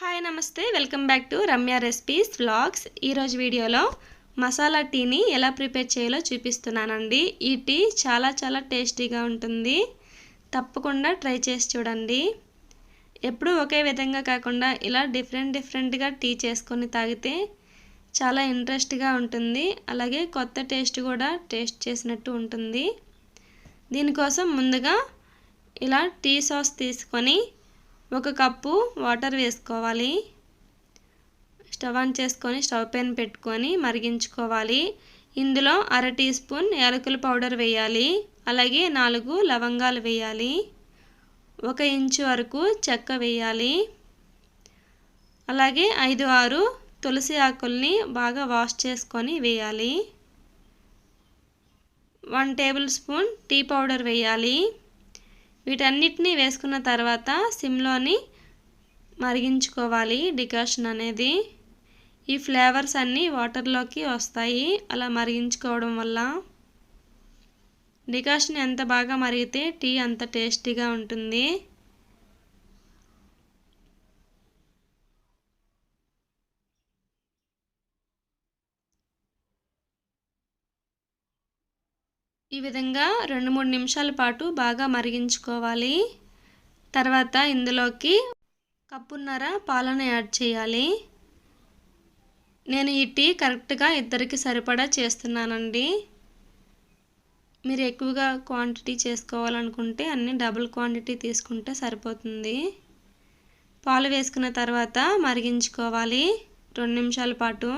Hi నమస్తే. Welcome back to Ramya recipes vlogs. ఈరోజు వీడియోలో మసాలా టీని ఎలా ప్రిపేర్ చేయాలో చూపిస్తున్నానండి. ఈ టీ చాలా చాలా టేస్టీగా ఉంటుంది. తప్పకుండా ట్రై చేసి చూడండి. ఎప్పుడూ ఒకే విధంగా కాకుండా ఇలా డిఫరెంట్ డిఫరెంట్గా టీ చేసుకొని తాగితే చాలా ఇంట్రెస్ట్గా ఉంటుంది. అలాగే కొత్త టేస్ట్ కూడా టేస్ట్ చేసినట్టు ఉంటుంది. దీనికోసం ముందుగా ఇలా టీ సాస్ తీసుకొని ఒక కప్పు వాటర్ వేసుకోవాలి. స్టవ్ ఆన్ చేసుకొని స్టవ్ పైన పెట్టుకొని మరిగించుకోవాలి. ఇందులో అర టీ స్పూన్ యాలకుల పౌడర్ వేయాలి. అలాగే నాలుగు లవంగాలు వేయాలి. ఒక ఇంచు వరకు చెక్క వేయాలి. అలాగే ఐదు ఆరు తులసి ఆకుల్ని బాగా వాష్ చేసుకొని వేయాలి. One tablespoon tea powder వేయాలి. వీటన్నిటిని వేసుకున్న తర్వాత సిమ్లోని మరిగించుకోవాలి. డికాషన్ అనేది ఈ ఫ్లేవర్స్ అన్నీ వాటర్లోకి వస్తాయి. అలా మరిగించుకోవడం వల్ల డికాషన్ ఎంత బాగా మరిగితే టీ అంత టేస్టీగా ఉంటుంది. ఈ విధంగా రెండు మూడు నిమిషాల పాటు బాగా మరిగించుకోవాలి. తర్వాత ఇందులోకి కప్పున్నర పాలను యాడ్ చేయాలి. నేను ఈ టీ కరెక్ట్గా ఇద్దరికి సరిపడా చేస్తున్నానండి. మీరు ఎక్కువగా క్వాంటిటీ చేసుకోవాలనుకుంటే అన్ని డబుల్ క్వాంటిటీ తీసుకుంటే సరిపోతుంది. పాలు వేసుకున్న తర్వాత మరిగించుకోవాలి. రెండు నిమిషాల పాటు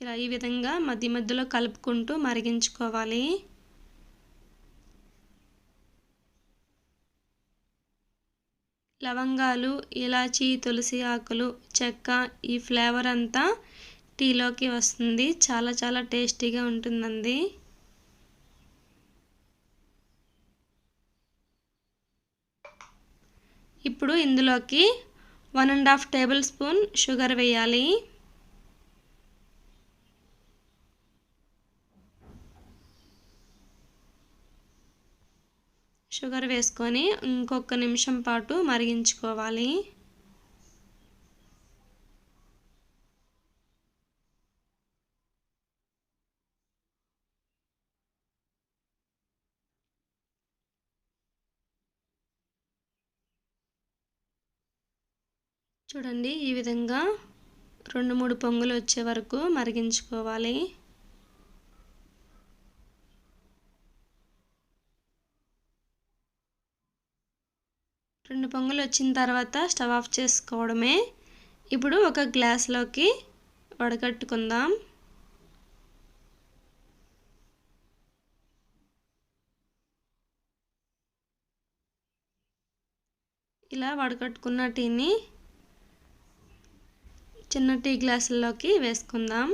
ఇలా ఈ విధంగా మధ్య మధ్యలో కలుపుకుంటూ మరిగించుకోవాలి. లవంగాలు ఇలాచీ తులసి ఆకులు చెక్క ఈ ఫ్లేవర్ అంతా టీలోకి వస్తుంది. చాలా చాలా టేస్టీగా ఉంటుందండి. ఇప్పుడు ఇందులోకి one and half tablespoon sugar వేయాలి. షుగర్ వేసుకొని ఇంకొక నిమిషం పాటు మరిగించుకోవాలి. చూడండి ఈ విధంగా రెండు మూడు పొంగులు వచ్చే వరకు మరిగించుకోవాలి. రెండు పొంగులు వచ్చిన తర్వాత స్టవ్ ఆఫ్ చేసుకోవడమే. ఇప్పుడు ఒక గ్లాస్లోకి వడకట్టుకుందాం. ఇలా వడకట్టుకున్న టీని చిన్న టీ గ్లాసుల్లోకి వేసుకుందాం.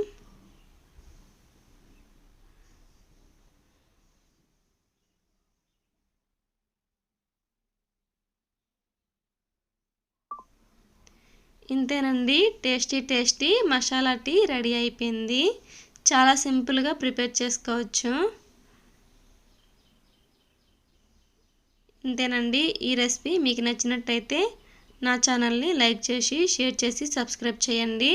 ఇంతేనండి tasty tasty masala tea ready అయిపోయింది. చాలా సింపుల్గా ప్రిపేర్ చేసుకోవచ్చు. ఇంతేనండి ఈ రెసిపీ మీకు నచ్చినట్టయితే నా ఛానల్ని లైక్ చేసి షేర్ చేసి సబ్స్క్రైబ్ చేయండి.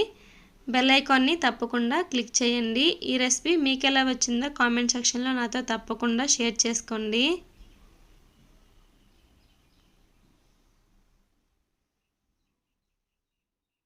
బెల్ ఐకాన్ని తప్పకుండా క్లిక్ చేయండి. ఈ రెసిపీ మీకు ఎలా వచ్చిందో కామెంట్ సెక్షన్లో నాతో తప్పకుండా షేర్ చేసుకోండి.